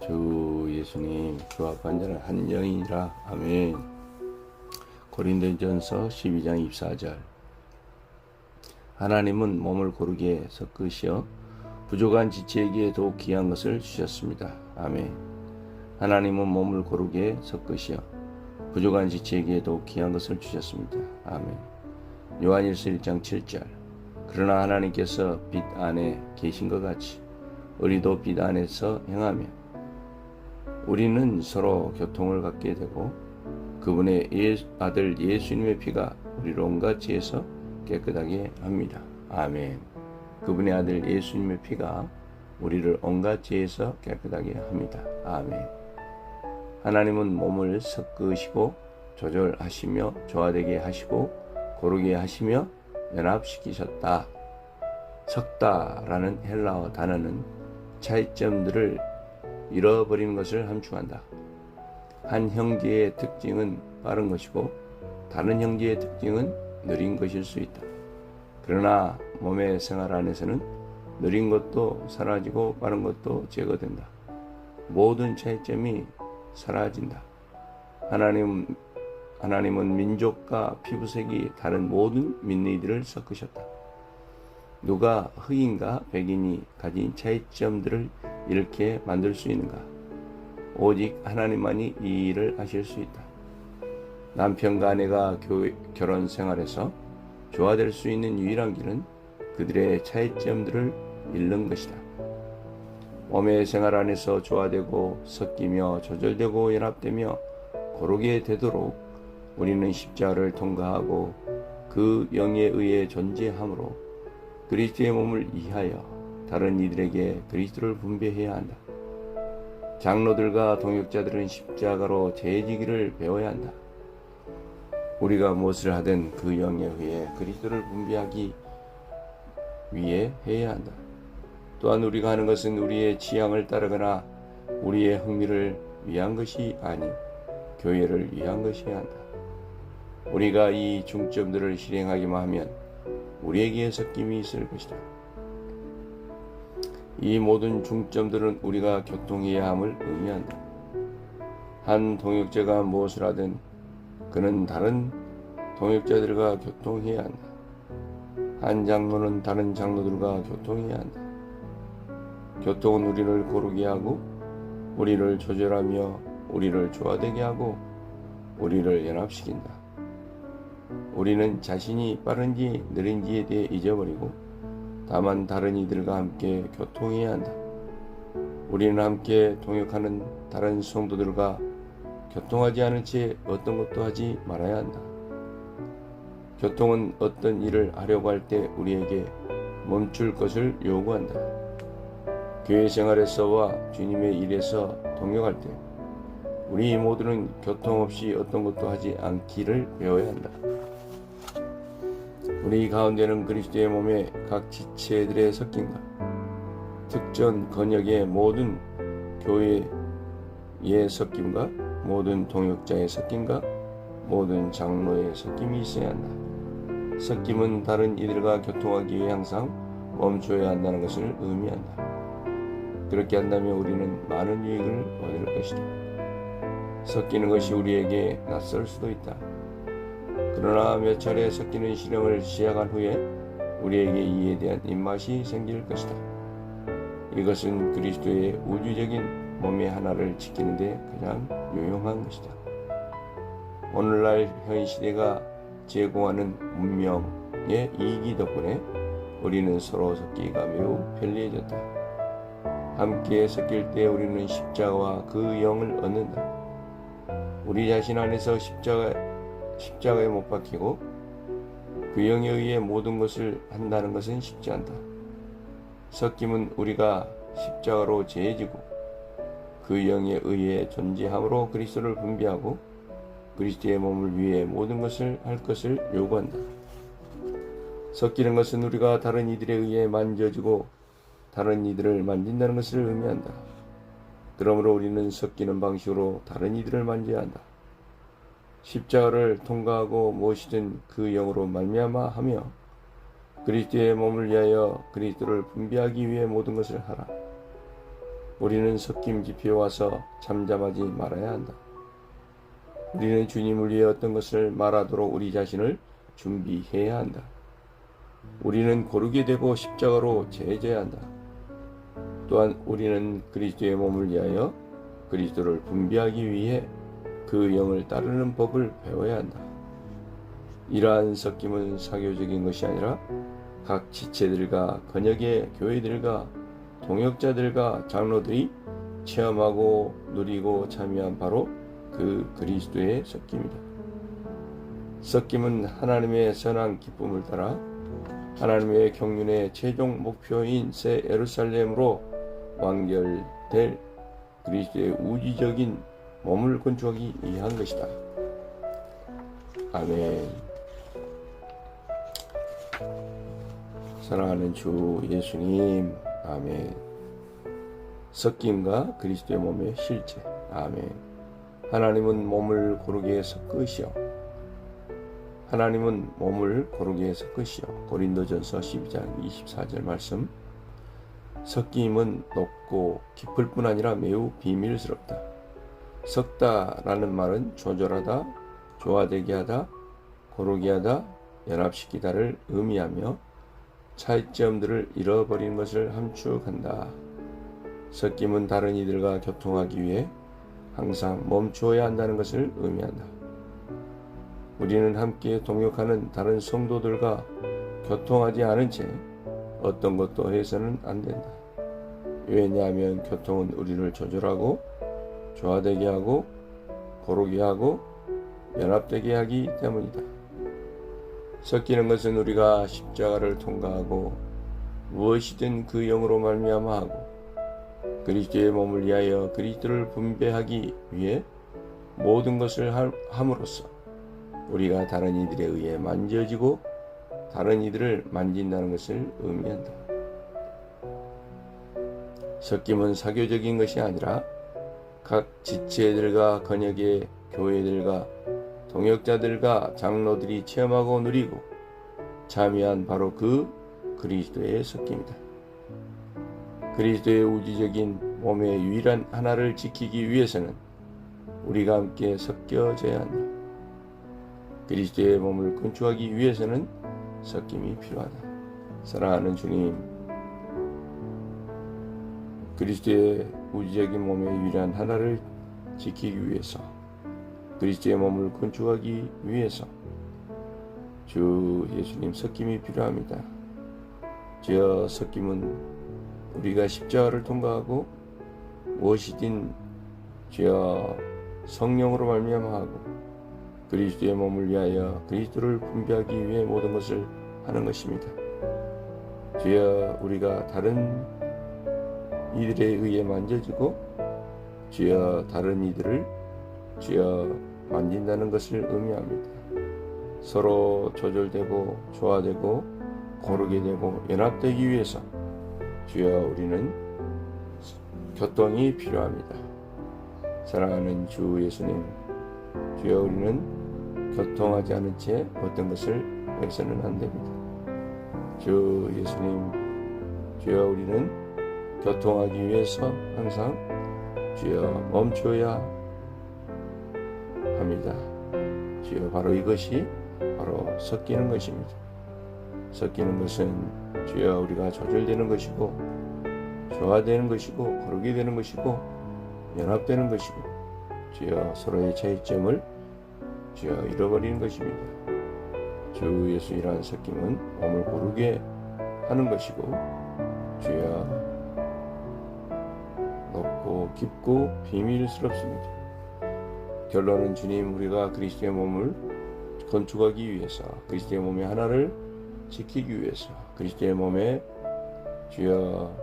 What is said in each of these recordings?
주 예수님 그앞 앉아는 한 영이라. 아멘. 고린도전서 12장 24절. 하나님은 몸을 고르게 섞으시어 부족한 지체에게 더욱 귀한 것을 주셨습니다. 아멘. 하나님은 몸을 고르게 섞으시어 부족한 지체에게 더욱 귀한 것을 주셨습니다. 아멘. 요한일서 1장 7절. 그러나 하나님께서 빛 안에 계신 것 같이 우리도 빛 안에서 행하며 우리는 서로 교통을 갖게 되고 그분의 예, 아들 예수님의 피가 우리를 온갖 죄에서 깨끗하게 합니다. 아멘. 그분의 아들 예수님의 피가 우리를 온갖 죄에서 깨끗하게 합니다. 아멘. 하나님은 몸을 섞으시고 조절하시며 조화되게 하시고 고르게 하시며 연합시키셨다. 섞다라는 헬라어 단어는 차이점들을 잃어버리는 것을 함축한다. 한 형제의 특징은 빠른 것이고 다른 형제의 특징은 느린 것일 수 있다. 그러나 몸의 생활 안에서는 느린 것도 사라지고 빠른 것도 제거된다. 모든 차이점이 사라진다. 하나님, 하나님은 민족과 피부색이 다른 모든 민니들을 섞으셨다. 누가 흑인과 백인이 가진 차이점들을 이렇게 만들 수 있는가? 오직 하나님만이 이 일을 하실 수 있다. 남편과 아내가 교회, 결혼 생활에서 조화될 수 있는 유일한 길은 그들의 차이점들을 잃는 것이다. 몸의 생활 안에서 조화되고 섞이며 조절되고 연합되며 고르게 되도록 우리는 십자가를 통과하고 그 영에 의해 존재함으로 그리스도의 몸을 이하여 다른 이들에게 그리스도를 분배해야 한다. 장로들과 동역자들은 십자가로 재지기를 배워야 한다. 우리가 무엇을 하든 그 영에 의해 그리스도를 분배하기 위해 해야 한다. 또한 우리가 하는 것은 우리의 취향을 따르거나 우리의 흥미를 위한 것이 아닌 교회를 위한 것이어야 한다. 우리가 이 중점들을 실행하기만 하면 우리에게 섞임이 있을 것이다. 이 모든 중점들은 우리가 교통해야 함을 의미한다. 한 동역자가 무엇을 하든 그는 다른 동역자들과 교통해야 한다. 한 장로는 다른 장로들과 교통해야 한다. 교통은 우리를 고르게 하고 우리를 조절하며 우리를 조화되게 하고 우리를 연합시킨다. 우리는 자신이 빠른지 느린지에 대해 잊어버리고 다만 다른 이들과 함께 교통해야 한다. 우리는 함께 동역하는 다른 성도들과 교통하지 않은 채 어떤 것도 하지 말아야 한다. 교통은 어떤 일을 하려고 할 때 우리에게 멈출 것을 요구한다. 교회 생활에서와 주님의 일에서 동역할 때 우리 모두는 교통 없이 어떤 것도 하지 않기를 배워야 한다. 우리 가운데는 그리스도의 몸의 각 지체들의 섞임과 특전 건역의 모든 교회의 섞임과 모든 동역자의 섞임과 모든 장로의 섞임이 있어야 한다. 섞임은 다른 이들과 교통하기 위해 항상 멈춰야 한다는 것을 의미한다. 그렇게 한다면 우리는 많은 유익을 얻을 것이다. 섞이는 것이 우리에게 낯설 수도 있다. 그러나 몇 차례 섞이는 실험을 시작한 후에 우리에게 이에 대한 입맛이 생길 것이다. 이것은 그리스도의 우주적인 몸의 하나를 지키는데 가장 유용한 것이다. 오늘날 현 시대가 제공하는 문명의 이기 덕분에 우리는 서로 섞기가 매우 편리해졌다. 함께 섞일 때 우리는 십자가와 그 영을 얻는다. 우리 자신 안에서 십자가, 십자가에 못 박히고 그 영에 의해 모든 것을 한다는 것은 쉽지 않다. 섞임은 우리가 십자가로 재해지고 그 영에 의해 존재함으로 그리스도를 분비하고 그리스도의 몸을 위해 모든 것을 할 것을 요구한다. 섞이는 것은 우리가 다른 이들에 의해 만져지고 다른 이들을 만진다는 것을 의미한다. 그러므로 우리는 섞이는 방식으로 다른 이들을 만져야 한다. 십자가를 통과하고 무엇이든 그 영으로 말미암아 하며 그리스도의 몸을 위하여 그리스도를 분비하기 위해 모든 것을 하라. 우리는 섞임 집회에 와서 잠잠하지 말아야 한다. 우리는 주님을 위해 어떤 것을 말하도록 우리 자신을 준비해야 한다. 우리는 고르게 되고 십자가로 제재해야 한다. 또한 우리는 그리스도의 몸을 위하여 그리스도를 분비하기 위해 그 영을 따르는 법을 배워야 한다. 이러한 섞임은 사교적인 것이 아니라 각 지체들과 건역의 교회들과 동역자들과 장로들이 체험하고 누리고 참여한 바로 그 그리스도의 섞임이다. 섞임은 하나님의 선한 기쁨을 따라 하나님의 경륜의 최종 목표인 새 예루살렘으로 완결될 그리스도의 우주적인 몸을 건축하기 위한 것이다. 아멘. 사랑하는 주 예수님, 아멘. 섞임과 그리스도의 몸의 실제, 아멘. 하나님은 몸을 고르게 섞으시오. 하나님은 몸을 고르게 섞으시오. 고린도전서 12장 24절 말씀. 섞임은 높고 깊을 뿐 아니라 매우 비밀스럽다. 섞다라는 말은 조절하다, 조화되게 하다, 고르게 하다, 연합시키다를 의미하며 차이점들을 잃어버리는 것을 함축한다. 섞임은 다른 이들과 교통하기 위해 항상 멈추어야 한다는 것을 의미한다. 우리는 함께 동역하는 다른 성도들과 교통하지 않은 채 어떤 것도 해서는 안 된다. 왜냐하면 교통은 우리를 조절하고 조화되게 하고 고르게 하고 연합되게 하기 때문이다. 섞이는 것은 우리가 십자가를 통과하고 무엇이든 그 영으로 말미암아 하고 그리스도의 몸을 위하여 그리스도를 분배하기 위해 모든 것을 함으로써 우리가 다른 이들에 의해 만져지고 다른 이들을 만진다는 것을 의미한다. 섞임은 사교적인 것이 아니라 각 지체들과 건역의 교회들과 동역자들과 장로들이 체험하고 누리고 참여한 바로 그 그리스도의 섞임이다. 그리스도의 우주적인 몸의 유일한 하나를 지키기 위해서는 우리가 함께 섞여져야 한다. 그리스도의 몸을 건축하기 위해서는 섞임이 필요하다. 사랑하는 주님, 그리스도의 우주적인 몸의 유일한 하나를 지키기 위해서 그리스도의 몸을 건축하기 위해서 주 예수님 섞임이 필요합니다. 주여 섞임은 우리가 십자가를 통과하고 무엇이든 주여 성령으로 말미암아하고 그리스도의 몸을 위하여 그리스도를 분배하기 위해 모든 것을 하는 것입니다. 주여 우리가 다른 이들에 의해 만져지고 주여 다른 이들을 주여 만진다는 것을 의미합니다. 서로 조절되고 조화되고 고르게 되고 연합되기 위해서 주여 우리는 교통이 필요합니다. 사랑하는 주 예수님, 주여 우리는 교통하지 않은 채 어떤 것을 해서는 안 됩니다. 주 예수님, 주여 우리는 교통하기 위해서 항상 주여 멈춰야 합니다. 주여 바로 이것이 바로 섞이는 것입니다. 섞이는 것은 주여 우리가 조절되는 것이고 조화되는 것이고 거르게 되는 것이고 연합되는 것이고 주여 서로의 차이점을 주여 잃어버리는 것입니다. 주 예수이란 섞임은 몸을 고르게 하는 것이고 주여 높고 깊고 비밀스럽습니다. 결론은 주님 우리가 그리스도의 몸을 건축하기 위해서 그리스도의 몸의 하나를 지키기 위해서 그리스도의 몸에 주여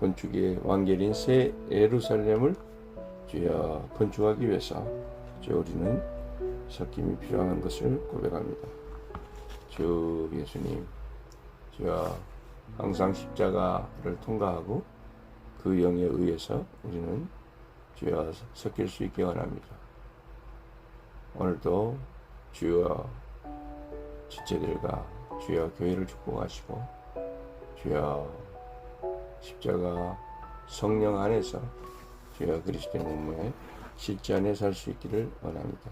건축의 완결인 새 예루살렘을 주여 건축하기 위해서 주 우리는 섞임이 필요한 것을 고백합니다. 주 예수님 주여 항상 십자가를 통과하고 그 영에 의해서 우리는 주여 섞일 수 있게 원합니다. 오늘도 주여 지체들과 주여 교회를 축복하시고 주여 십자가 성령 안에서 주여 그리스도의 몸에 실제 안에 살 수 있기를 원합니다.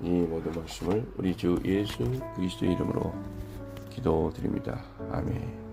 이 모든 말씀을 우리 주 예수 그리스도의 이름으로 기도드립니다. 아멘.